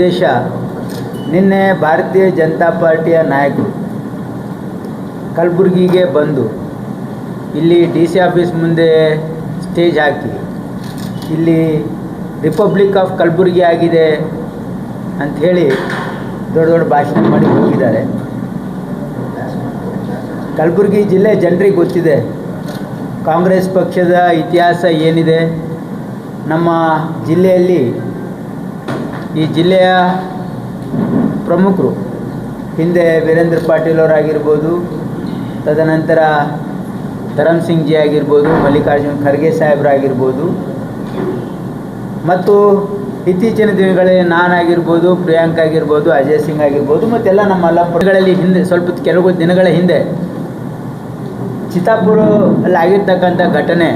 ಉದ್ದೇಶ, ನಿನ್ನೆ ಭಾರತೀಯ ಜನತಾ ಪಾರ್ಟಿಯ ನಾಯಕರು ಕಲಬುರಗಿಗೆ ಬಂದು, ಇಲ್ಲಿ ಡಿ ಸಿ ಆಫೀಸ್ ಮುಂದೆ ಸ್ಟೇಜ್ ಹಾಕಿ, ಇಲ್ಲಿ ರಿಪಬ್ಲಿಕ್ ಆಫ್ ಕಲಬುರಗಿ ಆಗಿದೆ ಅಂಥೇಳಿ ದೊಡ್ಡ ದೊಡ್ಡ ಭಾಷಣ ಮಾಡಿ ಹೋಗಿದ್ದಾರೆ. ಕಲಬುರಗಿ ಜಿಲ್ಲೆ ಜನರಿಗೆ ಗೊತ್ತಿದೆ, ಕಾಂಗ್ರೆಸ್ ಪಕ್ಷದ ಇತಿಹಾಸ ಏನಿದೆ, ನಮ್ಮ ಜಿಲ್ಲೆಯಲ್ಲಿ ಈ ಜಿಲ್ಲೆಯ ಪ್ರಮುಖರು, ಹಿಂದೆ ವೀರೇಂದ್ರ ಪಾಟೀಲ್ ಅವರಾಗಿರ್ಬೋದು, ತದನಂತರ ಧರಮ್ ಸಿಂಗ್ ಜಿ ಆಗಿರ್ಬೋದು, ಮಲ್ಲಿಕಾರ್ಜುನ್ ಖರ್ಗೆ ಸಾಹೇಬ್ರಾಗಿರ್ಬೋದು. ಮತ್ತು ಇತ್ತೀಚಿನ ದಿನಗಳಲ್ಲಿ ನಾನಾಗಿರ್ಬೋದು, ಪ್ರಿಯಾಂಕ್ ಆಗಿರ್ಬೋದು, ಅಜಯ್ ಸಿಂಗ್ ಆಗಿರ್ಬೋದು, ಮತ್ತೆಲ್ಲ ನಮ್ಮ ಮಲ್ಲಪ್ಪಗಳಲ್ಲಿ ಹಿಂದೆ, ಸ್ವಲ್ಪ ಕೆಲವು ದಿನಗಳ ಹಿಂದೆ ಚಿತ್ತಾಪುರ ಅಲ್ಲಿ ಆಗಿರ್ತಕ್ಕಂಥ ಘಟನೆ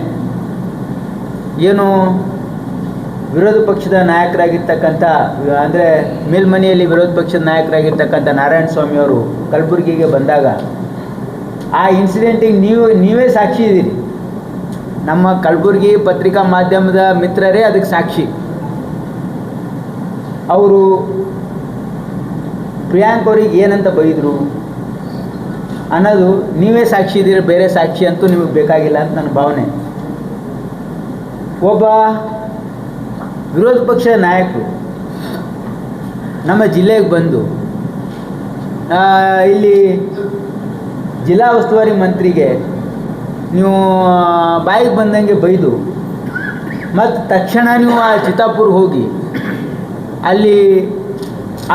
ಏನು ವಿರೋಧ ಪಕ್ಷದ ನಾಯಕರಾಗಿರ್ತಕ್ಕಂಥ, ಅಂದರೆ ಮೇಲ್ಮನೆಯಲ್ಲಿ ವಿರೋಧ ಪಕ್ಷದ ನಾಯಕರಾಗಿರ್ತಕ್ಕಂಥ ನಾರಾಯಣ ಸ್ವಾಮಿ ಅವರು ಕಲಬುರಗಿಗೆ ಬಂದಾಗ, ಆ ಇನ್ಸಿಡೆಂಟಿಗೆ ನೀವು, ನೀವೇ ಸಾಕ್ಷಿ ಇದ್ದೀರಿ. ನಮ್ಮ ಕಲಬುರಗಿ ಪತ್ರಿಕಾ ಮಾಧ್ಯಮದ ಮಿತ್ರರೇ ಅದಕ್ಕೆ ಸಾಕ್ಷಿ. ಅವರು ಪ್ರಿಯಾಂಕ್ ಅವ್ರಿಗೆ ಏನಂತ ಬೈದರು? ಅನ್ನೋದು ನೀವೇ ಸಾಕ್ಷಿ ಇದ್ದೀರಿ, ಬೇರೆ ಸಾಕ್ಷಿ ಅಂತೂ ನಿಮಗೆ ಬೇಕಾಗಿಲ್ಲ ಅಂತ ನನ್ನ ಭಾವನೆ. ಒಬ್ಬ ವಿರೋಧ ಪಕ್ಷದ ನಾಯಕರು ನಮ್ಮ ಜಿಲ್ಲೆಗೆ ಬಂದು ಇಲ್ಲಿ ಜಿಲ್ಲಾ ಉಸ್ತುವಾರಿ ಮಂತ್ರಿಗೆ ನೀವು ಬಾಯಿಗೆ ಬಂದಂಗೆ ಬೈದು, ಮತ್ತು ತಕ್ಷಣ ನೀವು ಆ ಚಿತ್ತಾಪುರ್ಗೆ ಹೋಗಿ, ಅಲ್ಲಿ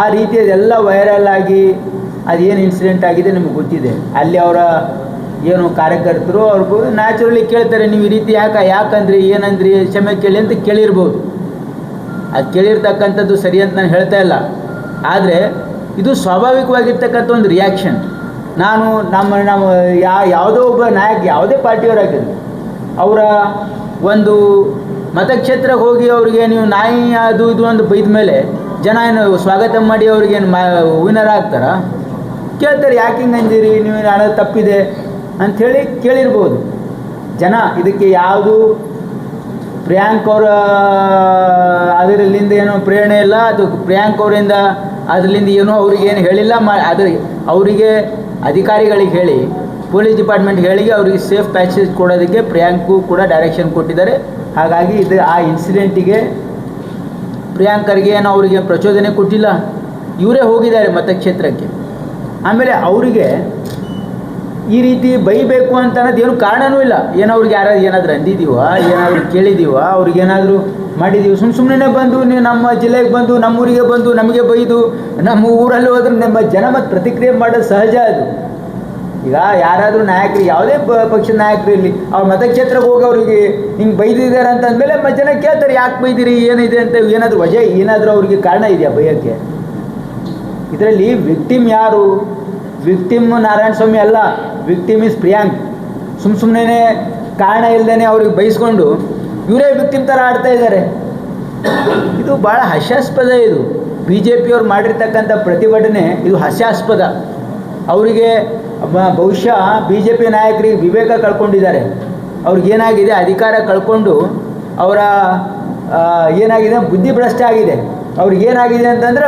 ಆ ರೀತಿಯದೆಲ್ಲ ವೈರಲ್ ಆಗಿ ಅದೇನು ಇನ್ಸಿಡೆಂಟ್ ಆಗಿದೆ ನಿಮಗೆ ಗೊತ್ತಿದೆ? ಅಲ್ಲಿ ಅವರ ಏನು ಕಾರ್ಯಕರ್ತರು ಅವ್ರಿಗೂ ನ್ಯಾಚುರಲಿ ಕೇಳ್ತಾರೆ, ನೀವು ಈ ರೀತಿ ಯಾಕೆ ಯಾಕಂದ್ರಿ, ಏನಂದ್ರಿ, ಕ್ಷಮೆ ಕೇಳಿ ಅಂತ ಕೇಳಿರ್ಬೋದು. ಅದು ಕೇಳಿರ್ತಕ್ಕಂಥದ್ದು ಸರಿ ಅಂತ ನಾನು ಹೇಳ್ತಾ ಇಲ್ಲ. ಆದರೆ ಇದು ಸ್ವಾಭಾವಿಕವಾಗಿರ್ತಕ್ಕಂಥ ಒಂದು ರಿಯಾಕ್ಷನ್ ನಾನು ನಮ್ಮ ನಮ್ಮ ಯಾ ಯಾವುದೋ ಒಬ್ಬ ನಾಯಕ ಯಾವುದೇ ಪಾರ್ಟಿಯವರಾಗಿರಲಿ, ಅವರ ಒಂದು ಮತಕ್ಷೇತ್ರಕ್ಕೆ ಹೋಗಿ ಅವರಿಗೆ ನೀವು ನಾಯಿ ಅದು ಇದು ಒಂದು ಬೈದ ಮೇಲೆ ಜನ ಏನು ಸ್ವಾಗತ ಮಾಡಿ ಅವ್ರಿಗೇನು ಮಾ ವಿನರ್ ಆಗ್ತಾರಾ? ಕೇಳ್ತಾರೆ, ಯಾಕೆ ಹಿಂಗೆ ಅಂದಿರಿ? ನೀವು ಅನ್ನೋದು ತಪ್ಪಿದೆ? ಅಂಥೇಳಿ ಕೇಳಿರ್ಬೋದು. ಜನ ಇದಕ್ಕೆ ಯಾವುದು ಪ್ರಿಯಾಂಕ್ ಅವರ ಅದರಲ್ಲಿಂದ ಏನೋ ಪ್ರೇರಣೆ ಇಲ್ಲ. ಅದು ಪ್ರಿಯಾಂಕ್ ಅವರಿಂದ ಅದರಿಂದ ಏನೋ ಅವ್ರಿಗೇನು ಹೇಳಿಲ್ಲ. ಮಾ ಅದ್ರ ಅವರಿಗೆ ಅಧಿಕಾರಿಗಳಿಗೆ ಹೇಳಿ, ಪೊಲೀಸ್ ಡಿಪಾರ್ಟ್ಮೆಂಟ್ ಹೇಳಿ ಅವರಿಗೆ ಸೇಫ್ ಪ್ಯಾಸೇಜ್ ಕೊಡೋದಕ್ಕೆ ಪ್ರಿಯಾಂಕು ಕೂಡ ಡೈರೆಕ್ಷನ್ ಕೊಟ್ಟಿದ್ದಾರೆ. ಹಾಗಾಗಿ ಇದು ಆ ಇನ್ಸಿಡೆಂಟಿಗೆ ಪ್ರಿಯಾಂಕರಿಗೆ ಏನೋ ಅವರಿಗೆ ಪ್ರಚೋದನೆ ಕೊಟ್ಟಿಲ್ಲ. ಇವರೇ ಹೋಗಿದ್ದಾರೆ ಮತಕ್ಷೇತ್ರಕ್ಕೆ. ಆಮೇಲೆ ಅವರಿಗೆ ಈ ರೀತಿ ಬೈಬೇಕು ಅಂತ ಅನ್ನೋದು ಏನು ಕಾರಣನೂ ಇಲ್ಲ. ಏನೋ ಅವ್ರಿಗೆ ಯಾರಾದ್ರು ಏನಾದರೂ ಅಂದಿದ್ದೀವ, ಏನಾದರೂ ಕೇಳಿದ್ದೀವ, ಅವ್ರಿಗೆ ಏನಾದರೂ ಮಾಡಿದ್ದೀವಿ ಸುಮ್ಮ ಸುಮ್ಮನೆ ಬಂದು ನೀವು ನಮ್ಮ ಜಿಲ್ಲೆಗೆ ಬಂದು, ನಮ್ಮೂರಿಗೆ ಬಂದು ನಮಗೆ ಬೈದು, ನಮ್ಮ ಊರಲ್ಲಿ ಹೋದ್ರೆ ನಮ್ಮ ಜನ ಪ್ರತಿಕ್ರಿಯೆ ಮಾಡೋದು ಸಹಜ ಅದು. ಈಗ ಯಾರಾದರೂ ನಾಯಕರು, ಯಾವುದೇ ಪಕ್ಷದ ನಾಯಕರು ಇರಲಿ, ಅವ್ರ ಮತಕ್ಷೇತ್ರಕ್ಕೆ ಹೋಗಿ ಅವರಿಗೆ ಹಿಂಗೆ ಬೈದಿದ್ದಾರೆ ಅಂತ ಅಂದಮೇಲೆ ಮ, ಜನ ಕೇಳ್ತಾರೆ, ಯಾಕೆ ಬೈದಿರಿ, ಏನಿದೆ ಅಂತ ಏನಾದರೂ ವಜೆ, ಏನಾದರೂ ಅವ್ರಿಗೆ ಕಾರಣ ಇದೆಯಾ ಬೈಯೋಕ್ಕೆ? ಇದರಲ್ಲಿ ವಿಕ್ಟಿಮ್ ಯಾರು? ವಿಕ್ಟಿಮ್ ನಾರಾಯಣ ಸ್ವಾಮಿ ಅಲ್ಲ ವಿಕ್ಟಿಮ್ ಇಸ್ ಪ್ರಿಯಾಂಕ್. ಸುಮ್ಮ ಸುಮ್ಮನೆ ಕಾರಣ ಇಲ್ಲದೇನೆ ಅವ್ರಿಗೆ ಬೈಸ್ಕೊಂಡು ಇವರೇ ವಿಕ್ಟಿಮ್ ಥರ ಆಡ್ತಾ ಇದ್ದಾರೆ. ಇದು ಭಾಳ ಹಾಸ್ಯಾಸ್ಪದ ಇದು. ಬಿ ಜೆ ಪಿಯವ್ರು ಮಾಡಿರ್ತಕ್ಕಂಥ ಪ್ರತಿಭಟನೆ ಇದು ಹಾಸ್ಯಾಸ್ಪದ. ಅವರಿಗೆ ಬಹುಶಃ ಬಿ ಜೆ ಪಿ ನಾಯಕರಿಗೆ ವಿವೇಕ ಕಳ್ಕೊಂಡಿದ್ದಾರೆ. ಅವ್ರಿಗೇನಾಗಿದೆ ಅಧಿಕಾರ ಕಳ್ಕೊಂಡು ಅವರ ಏನಾಗಿದೆ ಬುದ್ಧಿ ಭ್ರಷ್ಟ ಆಗಿದೆ. ಅವ್ರಿಗೇನಾಗಿದೆ ಅಂತಂದರೆ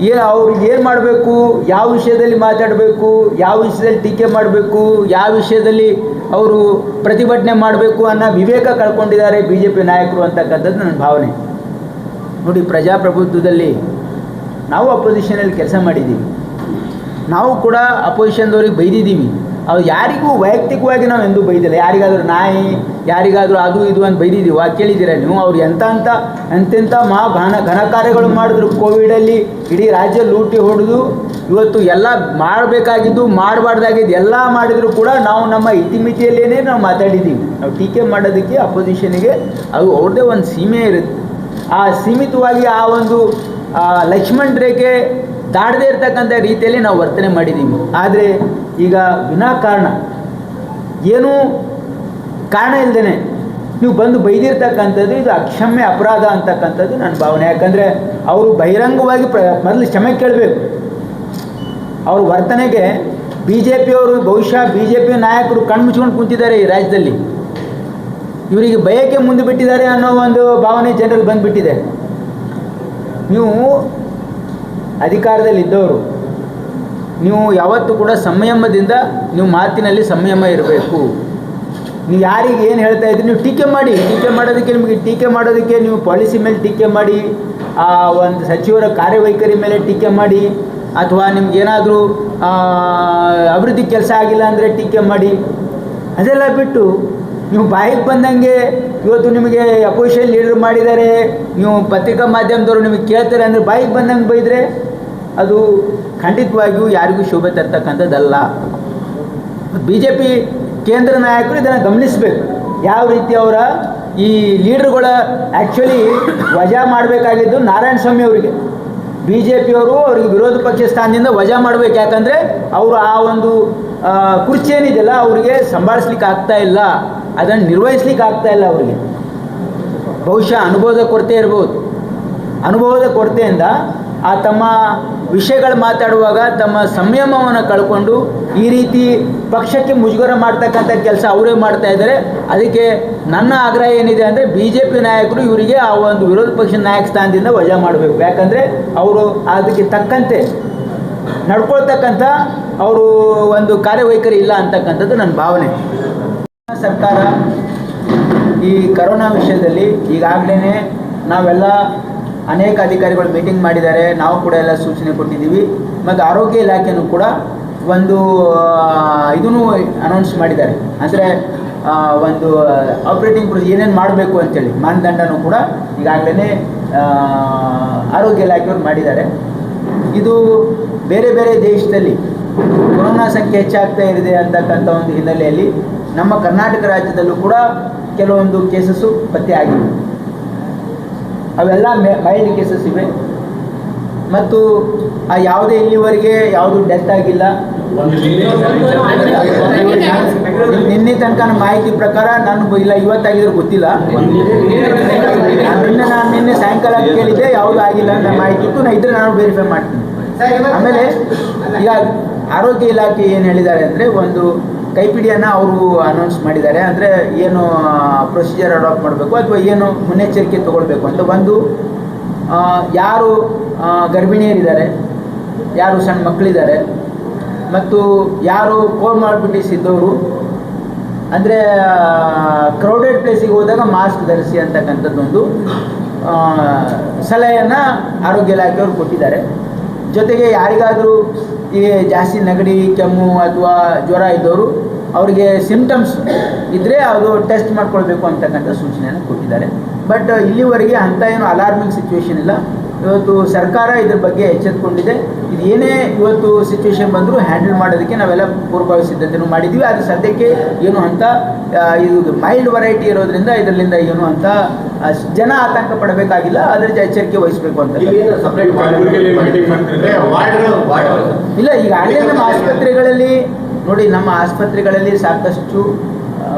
ಏನು ಅವ್ರಿಗೆ ಏನು ಮಾಡಬೇಕು, ಯಾವ ವಿಷಯದಲ್ಲಿ ಮಾತಾಡಬೇಕು, ಯಾವ ವಿಷಯದಲ್ಲಿ ಟೀಕೆ ಮಾಡಬೇಕು, ಯಾವ ವಿಷಯದಲ್ಲಿ ಅವರು ಪ್ರತಿಭಟನೆ ಮಾಡಬೇಕು ಅನ್ನೋ ವಿವೇಕ ಕಳ್ಕೊಂಡಿದ್ದಾರೆ ಬಿ ಜೆ ಪಿ ನಾಯಕರು ಅಂತಕ್ಕಂಥದ್ದು ನನ್ನ ಭಾವನೆ. ನೋಡಿ, ಪ್ರಜಾಪ್ರಭುತ್ವದಲ್ಲಿ ನಾವು ಅಪೋಸಿಷನಲ್ಲಿ ಕೆಲಸ ಮಾಡಿದ್ದೀವಿ. ನಾವು ಕೂಡ ಅಪೋಸಿಷನ್ದವ್ರಿಗೆ ಬೈದಿದ್ದೀವಿ. ಅವ್ರು ಯಾರಿಗೂ ವೈಯಕ್ತಿಕವಾಗಿ ನಾವು ಎಂದೂ ಬೈದಿಲ್ಲ. ಯಾರಿಗಾದರೂ ನಾಯಿ, ಯಾರಿಗಾದರೂ ಅದು ಇದು ಅಂತ ಬೈದಿದ್ದೀವ ಕೇಳಿದ್ದೀರ ನೀವು? ಅವ್ರು ಎಂಥ ಅಂತ ಎಂತೆಂಥ ಮಹಾ ಘನ ಘನ ಕಾರ್ಯಗಳು ಮಾಡಿದ್ರು ಕೋವಿಡಲ್ಲಿ, ಇಡೀ ರಾಜ್ಯ ಲೂಟಿ ಹೊಡೆದು, ಇವತ್ತು ಎಲ್ಲ ಮಾಡಬೇಕಾಗಿದ್ದು, ಮಾಡಬಾರ್ದಾಗಿದ್ದು ಎಲ್ಲ ಮಾಡಿದರೂ ಕೂಡ ನಾವು ನಮ್ಮ ಇತಿಮಿತಿಯಲ್ಲೇ ನಾವು ಮಾತಾಡಿದ್ದೀವಿ. ನಾವು ಟೀಕೆ ಮಾಡೋದಕ್ಕೆ ಅಪೋಸಿಷನ್ಗೆ ಅದು ಅವ್ರದ್ದೇ ಒಂದು ಸೀಮೆ ಇರುತ್ತೆ. ಆ ಸೀಮಿತವಾಗಿ ಆ ಒಂದು ಲಕ್ಷ್ಮಣ್ ರೇಖೆ ದಾಡದೇ ಇರ್ತಕ್ಕಂಥ ರೀತಿಯಲ್ಲಿ ನಾವು ವರ್ತನೆ ಮಾಡಿದ್ದೀವಿ ಆದರೆ ಈಗ ವಿನಾಕಾರಣ ಏನೂ ಕಾರಣ ಇಲ್ಲದೇ ನೀವು ಬಂದು ಬೈದಿರ್ತಕ್ಕಂಥದ್ದು ಇದು ಅಕ್ಷಮ್ಯ ಅಪರಾಧ ಅಂತಕ್ಕಂಥದ್ದು ನನ್ನ ಭಾವನೆ. ಯಾಕಂದರೆ ಅವರು ಬಹಿರಂಗವಾಗಿ ಪ್ರ, ಮೊದಲು ಕ್ಷಮೆ ಕೇಳಬೇಕು. ಅವ್ರ ವರ್ತನೆಗೆ ಬಿ ಜೆ ಪಿಯವರು ಬಹುಶಃ ಬಿ ಜೆ ಪಿ ನಾಯಕರು ಕಣ್ಮುಚ್ಕೊಂಡು ಕುಂತಿದ್ದಾರೆ ಈ ರಾಜ್ಯದಲ್ಲಿ. ಇವರಿಗೆ ಬಯಕೆ ಮುಂದೆ ಬಿಟ್ಟಿದ್ದಾರೆ ಅನ್ನೋ ಒಂದು ಭಾವನೆ ಜನರಲ್ಲಿ ಬಂದುಬಿಟ್ಟಿದೆ. ನೀವು ಅಧಿಕಾರದಲ್ಲಿದ್ದವರು. ನೀವು ಯಾವತ್ತೂ ಕೂಡ ಸಂಯಮದಿಂದ ನೀವು ಮಾತಿನಲ್ಲಿ ಸಂಯಮ ಇರಬೇಕು. ನೀವು ಯಾರಿಗೆ ಏನು ಹೇಳ್ತಾ ಇದ್ರಿ, ನೀವು ಟೀಕೆ ಮಾಡಿ, ಟೀಕೆ ಮಾಡೋದಕ್ಕೆ ನಿಮಗೆ ಟೀಕೆ ಮಾಡೋದಕ್ಕೆ ನೀವು ಪಾಲಿಸಿ ಮೇಲೆ ಟೀಕೆ ಮಾಡಿ, ಆ ಒಂದು ಸಚಿವರ ಕಾರ್ಯವೈಖರಿ ಮೇಲೆ ಟೀಕೆ ಮಾಡಿ, ಅಥವಾ ನಿಮ್ಗೇನಾದರೂ ಅಭಿವೃದ್ಧಿ ಕೆಲಸ ಆಗಿಲ್ಲ ಅಂದರೆ ಟೀಕೆ ಮಾಡಿ, ಅದೆಲ್ಲ ಬಿಟ್ಟು ನೀವು ಬಾಯಿಗೆ ಬಂದಂಗೆ ಇವತ್ತು ನಿಮಗೆ ಅಪೋಸಿಷನ್ ಲೀಡರ್ ಮಾಡಿದ್ದಾರೆ. ನೀವು ಪತ್ರಿಕಾ ಮಾಧ್ಯಮದವರು ನಿಮಗೆ ಕೇಳ್ತಾರೆ ಅಂದರೆ ಬಾಯಿಗೆ ಬಂದಂಗೆ ಬೈದರೆ ಅದು ಖಂಡಿತವಾಗಿಯೂ ಯಾರಿಗೂ ಶೋಭೆ ತರ್ತಕ್ಕಂಥದ್ದಲ್ಲ. ಬಿ ಜೆ ಪಿ ಕೇಂದ್ರ ನಾಯಕರು ಇದನ್ನು ಗಮನಿಸಬೇಕು. ಯಾವ ರೀತಿ ಅವರ ಈ ಲೀಡರ್ಗಳ ಆ್ಯಕ್ಚುಲಿ ವಜಾ ಮಾಡಬೇಕಾಗಿದ್ದು ನಾರಾಯಣ ಸ್ವಾಮಿ ಅವರಿಗೆ. ಬಿ ಜೆ ಪಿಯವರು ಅವರಿಗೆ ವಿರೋಧ ಪಕ್ಷ ಸ್ಥಾನದಿಂದ ವಜಾ ಮಾಡಬೇಕು. ಯಾಕಂದರೆ ಅವರು ಆ ಒಂದು ಕುರ್ಚಿ ಏನಿದೆಯಲ್ಲ ಅವರಿಗೆ ಸಂಭಾಳಿಸ್ಲಿಕ್ಕೆ ಆಗ್ತಾ ಇಲ್ಲ. ಅದನ್ನು ನಿರ್ವಹಿಸ್ಲಿಕ್ಕೆ ಆಗ್ತಾ ಇಲ್ಲ ಅವರಿಗೆ. ಬಹುಶಃ ಅನುಭವದ ಕೊರತೆ ಇರ್ಬೋದು. ಅನುಭವದ ಕೊರತೆಯಿಂದ ಆ ತಮ್ಮ ವಿಷಯಗಳು ಮಾತಾಡುವಾಗ ತಮ್ಮ ಸಂಯಮವನ್ನು ಕಳ್ಕೊಂಡು ಈ ರೀತಿ ಪಕ್ಷಕ್ಕೆ ಮುಜುಗರ ಮಾಡ್ತಕ್ಕಂಥ ಕೆಲಸ ಅವರೇ ಮಾಡ್ತಾ ಇದ್ದಾರೆ. ಅದಕ್ಕೆ ನನ್ನ ಆಗ್ರಹ ಏನಿದೆ ಅಂದರೆ ಬಿ ಜೆ ಪಿ ನಾಯಕರು ಇವರಿಗೆ ಆ ಒಂದು ವಿರೋಧ ಪಕ್ಷದ ನಾಯಕ ಸ್ಥಾನದಿಂದ ವಜಾ ಮಾಡಬೇಕು. ಯಾಕಂದರೆ ಅವರು ಅದಕ್ಕೆ ತಕ್ಕಂತೆ ನಡ್ಕೊಳ್ತಕ್ಕಂಥ ಅವರು ಒಂದು ಕಾರ್ಯವೈಖರಿ ಇಲ್ಲ ಅಂತಕ್ಕಂಥದ್ದು ನನ್ನ ಭಾವನೆ. ಸರ್ಕಾರ ಈ ಕರೋನಾ ವಿಷಯದಲ್ಲಿ ಈಗಾಗಲೇ ನಾವೆಲ್ಲ ಅನೇಕ ಅಧಿಕಾರಿಗಳು ಮೀಟಿಂಗ್ ಮಾಡಿದ್ದಾರೆ. ನಾವು ಕೂಡ ಎಲ್ಲ ಸೂಚನೆ ಕೊಟ್ಟಿದ್ದೀವಿ. ಮತ್ತು ಆರೋಗ್ಯ ಇಲಾಖೆಯೂ ಕೂಡ ಒಂದು ಇದನ್ನು ಅನೌನ್ಸ್ ಮಾಡಿದ್ದಾರೆ. ಅಂದರೆ ಒಂದು ಆಪ್ರೇಟಿಂಗ್ ಪ್ರೊಸೀಜರ್ ಏನೇನು ಮಾಡಬೇಕು ಅಂತೇಳಿ, ಮಾನದಂಡನೂ ಕೂಡ ಈಗಾಗಲೇ ಆರೋಗ್ಯ ಇಲಾಖೆಯವರು ಮಾಡಿದ್ದಾರೆ. ಇದು ಬೇರೆ ಬೇರೆ ದೇಶದಲ್ಲಿ ಕೊರೋನಾ ಸಂಖ್ಯೆ ಹೆಚ್ಚಾಗ್ತಾ ಇದೆ ಅಂತಕ್ಕಂಥ ಒಂದು ಹಿನ್ನೆಲೆಯಲ್ಲಿ ನಮ್ಮ ಕರ್ನಾಟಕ ರಾಜ್ಯದಲ್ಲೂ ಕೂಡ ಕೆಲವೊಂದು ಕೇಸಸ್ಸು ಪತ್ತೆ ಆಗಿವೆ. ಅವೆಲ್ಲ ಮೈಲ್ಡ್ ಕೇಸಸ್ ಇವೆ. ಮತ್ತು ಆ ಯಾವುದೇ ಇಲ್ಲಿವರೆಗೆ ಯಾವುದು ಡೆತ್ ಆಗಿಲ್ಲ. ನಿನ್ನೆ ತನಕ ಮಾಹಿತಿ ಪ್ರಕಾರ ನಾನು ಇಲ್ಲ ಇವತ್ತಾಗಿದ್ರೆ ಗೊತ್ತಿಲ್ಲ. ನಾನು ನಿನ್ನೆ ನಾನು ನಿನ್ನೆ ಸಾಯಂಕಾಲ ಕೇಳಿದ್ದೆ ಯಾವುದು ಆಗಿಲ್ಲ ಅಂತ ಮಾಹಿತಿ ಇತ್ತು. ನಾನು ಇದ್ರೆ ನಾನು ವೆರಿಫೈ ಮಾಡ್ತೀನಿ. ಆಮೇಲೆ ಈಗ ಆರೋಗ್ಯ ಇಲಾಖೆ ಏನು ಹೇಳಿದ್ದಾರೆ ಅಂದರೆ ಒಂದು ಕೈಪಿಡಿಯನ್ನು ಅವರು ಅನೌನ್ಸ್ ಮಾಡಿದ್ದಾರೆ. ಅಂದರೆ ಏನು ಪ್ರೊಸೀಜರ್ ಅಡಾಪ್ಟ್ ಮಾಡಬೇಕು ಅಥವಾ ಏನು ಮುನ್ನೆಚ್ಚರಿಕೆ ತಗೊಳ್ಬೇಕು ಅಂತ ಒಂದು ಯಾರು ಗರ್ಭಿಣಿಯರಿದ್ದಾರೆ, ಯಾರು ಸಣ್ಣ ಮಕ್ಕಳಿದ್ದಾರೆ, ಮತ್ತು ಯಾರು ಕೋರ್ಮಾರ್ಬಿಟಿಸ್ ಇದ್ದವರು, ಅಂದರೆ ಕ್ರೌಡೆಡ್ ಪ್ಲೇಸಿಗೆ ಹೋದಾಗ ಮಾಸ್ಕ್ ಧರಿಸಿ ಅಂತಕ್ಕಂಥದ್ದೊಂದು ಸಲಹೆಯನ್ನು ಆರೋಗ್ಯ ಇಲಾಖೆಯವರು ಕೊಟ್ಟಿದ್ದಾರೆ. ಜೊತೆಗೆ ಯಾರಿಗಾದರೂ ಈ ಜಾಸ್ತಿ ನೆಗಡಿ, ಕೆಮ್ಮು ಅಥವಾ ಜ್ವರ ಇದ್ದವರು ಅವರಿಗೆ ಸಿಂಪ್ಟಮ್ಸ್ ಇದ್ದರೆ ಅದು ಟೆಸ್ಟ್ ಮಾಡ್ಕೊಳ್ಬೇಕು ಅಂತಕ್ಕಂಥ ಸೂಚನೆಯನ್ನು ಕೊಟ್ಟಿದ್ದಾರೆ. ಬಟ್ ಇಲ್ಲಿವರೆಗೆ ಅಂಥ ಏನು ಅಲಾರ್ಮಿಂಗ್ ಸಿಚುವೇಶನ್ ಇಲ್ಲ. ಇವತ್ತು ಸರ್ಕಾರ ಇದ್ರ ಬಗ್ಗೆ ಎಚ್ಚೆತ್ಕೊಂಡಿದೆ. ಇದು ಏನೇ ಇವತ್ತು ಸಿಚುವೇಶನ್ ಬಂದರೂ ಹ್ಯಾಂಡಲ್ ಮಾಡೋದಕ್ಕೆ ನಾವೆಲ್ಲ ಪೂರ್ವಭಾವಿ ಸಿದ್ಧತೆಯನ್ನು ಮಾಡಿದ್ದೀವಿ. ಆದರೆ ಸದ್ಯಕ್ಕೆ ಏನು ಅಂತ ಇದು ಮೈಲ್ಡ್ ವೆರೈಟಿ ಇರೋದ್ರಿಂದ ಇದರಿಂದ ಏನು ಅಂತ ಜನ ಆತಂಕ ಪಡಬೇಕಾಗಿಲ್ಲ. ಅದರ ಎಚ್ಚರಿಕೆ ವಹಿಸಬೇಕು ಅಂತ. ಇಲ್ಲ ಈಗ ಹಳ್ಳಿಯ ನಮ್ಮ ಆಸ್ಪತ್ರೆಗಳಲ್ಲಿ ನೋಡಿ ನಮ್ಮ ಆಸ್ಪತ್ರೆಗಳಲ್ಲಿ ಸಾಕಷ್ಟು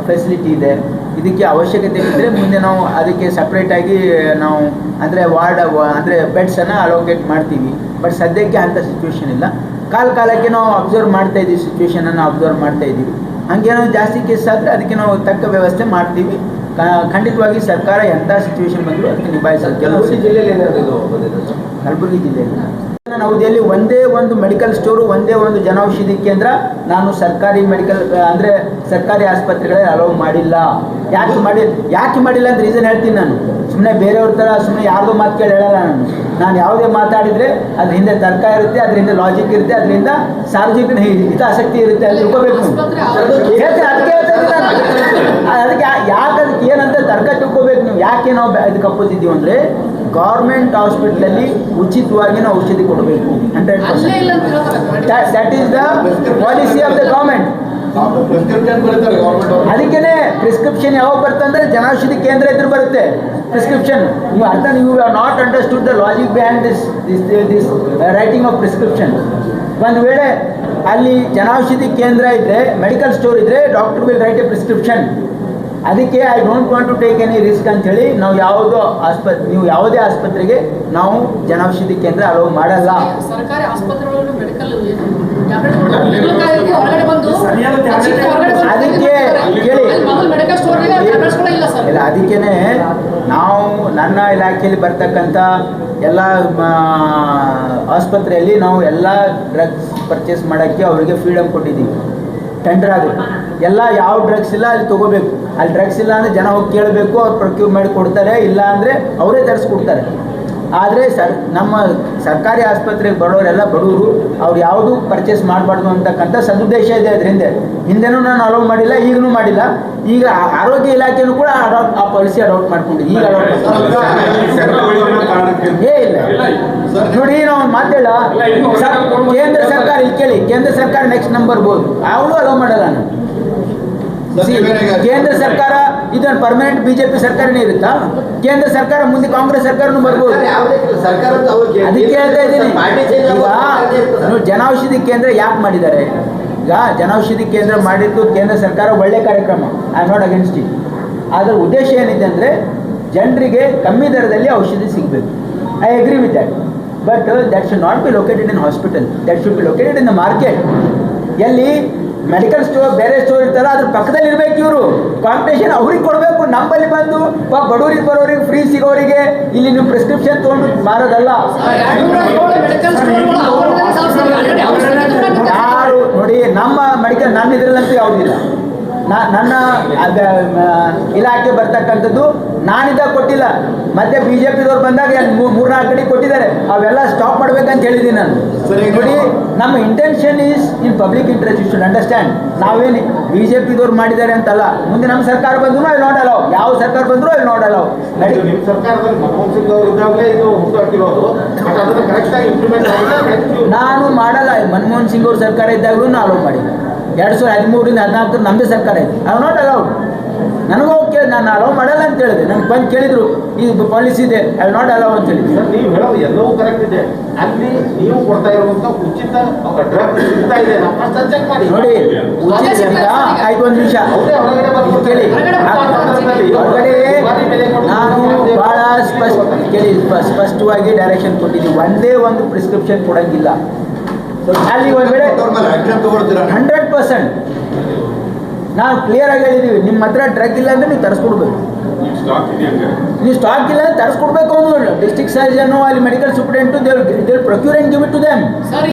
ಫೆಸಿಲಿಟಿ ಇದೆ. ಇದಕ್ಕೆ ಅವಶ್ಯಕತೆ ಇದ್ದರೆ ಮುಂದೆ ನಾವು ಅದಕ್ಕೆ ಸಪ್ರೇಟಾಗಿ ನಾವು ಅಂದರೆ ವಾರ್ಡ್ ಅಂದರೆ ಬೆಡ್ಸನ್ನು ಅಲೋಕೇಟ್ ಮಾಡ್ತೀವಿ. ಬಟ್ ಸದ್ಯಕ್ಕೆ ಅಂಥ ಸಿಚುವೇಶನ್ ಇಲ್ಲ. ಕಾಲ ಕಾಲಕ್ಕೆ ನಾವು ಅಬ್ಸರ್ವ್ ಮಾಡ್ತಾ ಇದ್ದೀವಿ ಸಿಚುವೇಶನನ್ನು ಅಬ್ಸರ್ವ್ ಮಾಡ್ತಾ ಇದ್ದೀವಿ. ಹಂಗೇನೋ ಜಾಸ್ತಿ ಕೇಸ್ ಆದರೆ ಅದಕ್ಕೆ ನಾವು ತಕ್ಕ ವ್ಯವಸ್ಥೆ ಮಾಡ್ತೀವಿ. ಖಂಡಿತವಾಗಿ ಸರ್ಕಾರ ಎಂಥ ಸಿಚುವೇಶನ್ ಬಂದರೂ ಅದಕ್ಕೆ ನಿಭಾಯಿಸೋದು. ಕೆಲವು ಕಲಬುರಗಿ ಜಿಲ್ಲೆಯಲ್ಲಿ ನವದೆಹಲಿ ಒಂದೇ ಒಂದು ಮೆಡಿಕಲ್ ಸ್ಟೋರು ಒಂದೇ ಒಂದು ಜನೌಷಧಿ ಕೇಂದ್ರ ನಾನು ಸರ್ಕಾರಿ ಮೆಡಿಕಲ್ ಅಂದರೆ ಸರ್ಕಾರಿ ಆಸ್ಪತ್ರೆಗಳಲ್ಲಿ ಅಲೌ ಮಾಡಿಲ್ಲ. ಯಾಕೆ ಮಾಡಿ ಯಾಕೆ ಮಾಡಿಲ್ಲ ಅಂತ ರೀಸನ್ ಹೇಳ್ತೀನಿ ನಾನು. ಸುಮ್ಮನೆ ಬೇರೆಯವ್ರ ಥರ ಸುಮ್ಮನೆ ಯಾರ್ದೋ ಮಾತು ಕೇಳಿ ಹೇಳಲ್ಲ ನಾನು. ನಾನು ಯಾವುದೇ ಮಾತಾಡಿದರೆ ಅದ್ರ ಹಿಂದೆ ತರ್ಕ ಇರುತ್ತೆ ಅದ್ರ ಹಿಂದೆ ಲಾಜಿಕ್ ಇರುತ್ತೆ ಅದರಿಂದ ಸಾರ್ವಜನಿಕ ಹಿತಾಸಕ್ತಿ ಇರುತ್ತೆ ಅಲ್ಲಿ ತಿಳ್ಕೋಬೇಕು ಅದಕ್ಕೆ ಯಾಕೆ ಅದಕ್ಕೆ ಏನಂತ ತರ್ಕ ತಿಳ್ಕೋಬೇಕು ನೀವು. ಯಾಕೆ ನಾವು ಇದಕ್ಕೆ ಅಪ್ಪೋಸಿದ್ದೀವಿ ಅಂದರೆ ಗೌರ್ಮೆಂಟ್ ಹಾಸ್ಪಿಟ್ಲಲ್ಲಿ ಉಚಿತವಾಗಿ ನಾವು ಔಷಧಿ ಕೊಡಬೇಕು. Hundred percent that is the policy of the government ಅದಕ್ಕೇನೆ ಪ್ರಿಸ್ಕ್ರಿಪ್ಷನ್ ಯಾವಾಗ ಬರ್ತಂದ್ರೆ ಜನೌಷಧಿ ಕೇಂದ್ರ ಇದ್ರೆ ಬರುತ್ತೆ. ಪ್ರಿಸ್ಕ್ರಿಪ್ಷನ್ ನೀವು ಅರ್ಥ ನೀವು are not understood the logic behind this this this writing of prescription ಒಂದು ವೇಳೆ ಅಲ್ಲಿ ಜನೌಷಧಿ ಕೇಂದ್ರ ಇದ್ರೆ ಮೆಡಿಕಲ್ ಸ್ಟೋರ್ ಇದ್ರೆ doctor will write a prescription ಅದಕ್ಕೆ I don't want to take any risk ಅಂತೇಳಿ ನಾವು ಯಾವುದೋ ಆಸ್ಪತ್ರೆ ನೀವು ಯಾವುದೇ ಆಸ್ಪತ್ರೆಗೆ ನಾವು ಜನೌಷಧಿ ಕೇಂದ್ರ ಅಲೋ ಮಾಡಲ್ಲ. ಸರ್ಕಾರಿ ಆಸ್ಪತ್ರೆಗಳು ಮೆಡಿಕಲ್ ಇಲ್ಲ ಅದಕ್ಕೇನೆ ನಾವು ನನ್ನ ಇಲಾಖೆಯಲ್ಲಿ ಬರ್ತಕ್ಕಂಥ ಎಲ್ಲ ಆಸ್ಪತ್ರೆಯಲ್ಲಿ ನಾವು ಎಲ್ಲ ಡ್ರಗ್ಸ್ ಪರ್ಚೇಸ್ ಮಾಡೋಕ್ಕೆ ಅವರಿಗೆ ಫ್ರೀಡಮ್ ಕೊಟ್ಟಿದ್ದೀವಿ. ಟೆಂಡರ್ ಆಗುತ್ತೆ ಎಲ್ಲ ಯಾವ ಡ್ರಗ್ಸ್ ಇಲ್ಲ ಅಲ್ಲಿ ತೊಗೋಬೇಕು. ಅಲ್ಲಿ ಡ್ರಗ್ಸ್ ಇಲ್ಲ ಅಂದರೆ ಜನ ಹೋಗಿ ಕೇಳಬೇಕು ಅವ್ರು ಪ್ರೊಕ್ಯೂರ್ ಮಾಡಿ ಕೊಡ್ತಾರೆ ಇಲ್ಲ ಅಂದರೆ ಅವರೇ ತರಿಸ್ಕೊಡ್ತಾರೆ. ಆದರೆ ಸರ್ ನಮ್ಮ ಸರ್ಕಾರಿ ಆಸ್ಪತ್ರೆಗೆ ಬರೋರೆಲ್ಲ ಬಡವರು ಅವ್ರು ಯಾವುದು ಪರ್ಚೇಸ್ ಮಾಡಬಾರ್ದು ಅಂತಕ್ಕಂಥ ಸದುದ್ದೇಶ ಇದೆ ಅದರಿಂದ. ಹಿಂದೆ ಹಿಂದೆನೂ ನಾನು ಅಲೋ ಮಾಡಿಲ್ಲ ಈಗಲೂ ಮಾಡಿಲ್ಲ. ಈಗ ಆರೋಗ್ಯ ಇಲಾಖೆನೂ ಕೂಡ ಅಡಾಪ್ಟ್ ಆ ಪಾಲಿಸಿ ಅಡಾಪ್ಟ್ ಮಾಡ್ಕೊಂಡಿದೆ. ಈಗ ಅಡಾಪ್ಟ್ ಏ ಇಲ್ಲ. ನೋಡಿ ನಾವು ಮಾತಾಡ ಕೇಂದ್ರ ಸರ್ಕಾರ ಇಲ್ಲಿ ಕೇಳಿ. ಕೇಂದ್ರ ಸರ್ಕಾರ ನೆಕ್ಸ್ಟ್ ನಂಬರ್ ಬೋದು. ಅವಳು ಅಲೋ ಮಾಡಲ್ಲ. ನಾನು ಕೇಂದ್ರ ಸರ್ಕಾರ ಇದೊಂದು ಪರ್ಮನೆಂಟ್ ಬಿಜೆಪಿ ಸರ್ಕಾರನೇ ಇರುತ್ತಾ? ಕೇಂದ್ರ ಸರ್ಕಾರ ಮುಂದೆ ಕಾಂಗ್ರೆಸ್ ಸರ್ಕಾರನೂ ಬರ್ಬೋದು. ಅದಕ್ಕೆ ಹೇಳ್ತಾ ಇದ್ದೀನಿ. ಈಗ ಜನೌಷಧಿ ಕೇಂದ್ರ ಯಾಕೆ ಮಾಡಿದ್ದಾರೆ? ಈಗ ಜನೌಷಧಿ ಕೇಂದ್ರ ಮಾಡಿದ್ದು ಕೇಂದ್ರ ಸರ್ಕಾರ ಒಳ್ಳೆ ಕಾರ್ಯಕ್ರಮ. ಐ ನಾಟ್ ಅಗೇನ್ಸ್ಟ್ ಇಟ್ ಅದರ ಉದ್ದೇಶ ಏನಿದೆ ಅಂದರೆ ಜನರಿಗೆ ಕಮ್ಮಿ ದರದಲ್ಲಿ ಔಷಧಿ ಸಿಗಬೇಕು. I agree with that but that should not be located in hospital that should be located in the market ಎಲ್ಲಿ ಮೆಡಿಕಲ್ ಸ್ಟೋರ್ ಬೇರೆ ಸ್ಟೋರ್ ಇರ್ತಲ್ಲ, ಅದ್ರ ಪಕ್ಕದಲ್ಲಿ ಇರ್ಬೇಕು ಇವರು ಕಾಂಪಿಟೇಷನ್ ಅವ್ರಿಗೆ ಕೊಡಬೇಕು, ನಮ್ಮಲ್ಲಿ ಬಂದು ಬಡವರಿಗೆ ಬರೋರಿಗೆ ಫ್ರೀ ಸಿಗೋರಿಗೆ ಇಲ್ಲಿ ನೀವು ಪ್ರಿಸ್ಕ್ರಿಪ್ಷನ್ ತೊಗೊಂಡು ಮಾರೋದಲ್ಲ. ಯಾರು ನೋಡಿ, ನಮ್ಮ ಮೆಡಿಕಲ್ ನನ್ನ ಇದ್ರಲ್ಲಂತೂ ಯಾವುದಿಲ್ಲ ನನ್ನ ಇಲಾಖೆ ಬರ್ತಕ್ಕಂಥದ್ದು ನಾನಿದ್ದ ಕೊಟ್ಟಿಲ್ಲ. ಮತ್ತೆ ಬಿ ಜೆ ಪಿದವ್ರು ಬಂದಾಗ ಮೂರು ನಾಲ್ಕು ಮೂರ್ನಾಲ್ಕು ಕಡೆ ಕೊಟ್ಟಿದ್ದಾರೆ. ಅವೆಲ್ಲ ಸ್ಟಾಪ್ ಮಾಡ್ಬೇಕಂತ ಹೇಳಿದ್ದೀನಿ ನಾನು. ಸರಿ, ನೋಡಿ ನಮ್ಮ intention is in public interest you should understand ನಾವೇನು ಬಿ ಜೆ ಪಿದವ್ರು ಮಾಡಿದ್ದಾರೆ ಅಂತಲ್ಲ. ಮುಂದೆ ನಮ್ಮ ಸರ್ಕಾರ ಬಂದ್ರು ಅಲ್ಲಿ ನೋಡಲ್ಲ ಯಾವ ಸರ್ಕಾರ ಬಂದ್ರು ಅಲ್ಲಿ ನೋಡಲ್ಲ ನಿಮ್ಮ ಸರ್ಕಾರದಲ್ಲಿ ಮನಮೋಹನ್ ಸಿಂಗ್ ಅವರು ಇದ್ದಾಗಲೇ ಇದು ಹುಟ್ಟುಹಾಕಿರೋದು. ನಾನು ಮಾಡಲ್ಲ. ಮನಮೋಹನ್ ಸಿಂಗ್ ಅವ್ರ ಸರ್ಕಾರ ಇದ್ದಾಗಲೂ ನಾನು ಮಾಡಿದ್ದೆ ಮಾಡಿಲ್ಲ. ಎರಡು ಸಾವಿರದ ಹದಿಮೂರರಿಂದ ಹದಿನಾಲ್ಕರ ನಮ್ಮದೇ ಸರ್ಕಾರ ಇದೆ. ಐ ನೋಟ್ ಅಲೌಡ್ ನನಗೂ ಓಕೆ ನಾನು ಅಲೌ ಮಾಡಲ್ಲ ಅಂತ ಹೇಳಿದೆ. ನನಗೆ ಬಂದು ಕೇಳಿದ್ರು ಈ ಪಾಲಿಸಿ ಇದೆ ಐ ನಾಟ್ ಅಲೌ ಅಂತ ಹೇಳಿ. ನೀವು ಹೇಳೋದು ಎಲ್ಲವೂ ಕರೆಕ್ಟ್ ಇದೆ. ಅಲ್ಲಿ ನೀವು ಕೊಡ್ತಾ ಇರುವಂತ ಉಚಿತ ಇದೆ. ನೋಡಿ ಉಚಿತ ಅಂತ ಆಯ್ತು ಒಂದು ನಿಮಿಷ. ಕೇಳಿ. ನಾನು ಬಹಳ ಸ್ಪಷ್ಟ ಕೇಳಿ ಸ್ಪ- ಸ್ಪಷ್ಟವಾಗಿ ಡೈರೆಕ್ಷನ್ ಕೊಟ್ಟಿದ್ದೀನಿ. ಒಂದೇ ಒಂದು ಪ್ರಿಸ್ಕ್ರಿಪ್ಷನ್ ಕೊಡಂಗಿಲ್ಲ. ಅಲ್ಲಿ ಒಂದು ವೇಳೆ ಹಂಡ್ರೆಡ್ ಪರ್ಸೆಂಟ್ ನಾವು ಕ್ಲಿಯರ್ ಆಗಿ ಹೇಳಿದ್ದೀವಿ ನಿಮ್ಮ ಹತ್ರ ಡ್ರಗ್ ಇಲ್ಲ ಅಂದ್ರೆ ನೀವು ತರಿಸ್ಕೊಡ್ಬೇಕು. ನೀವು ಸ್ಟಾಕ್ ಇಲ್ಲ ಅಂದ್ರೆ ತರಿಸ್ಕೊಡ್ಬೇಕು ಅವನು ಡಿಸ್ಟ್ರಿಕ್ಟ್ ಸರ್ಜನ್ ಅಲ್ಲಿ medical superintendent they they procure and give it to them sir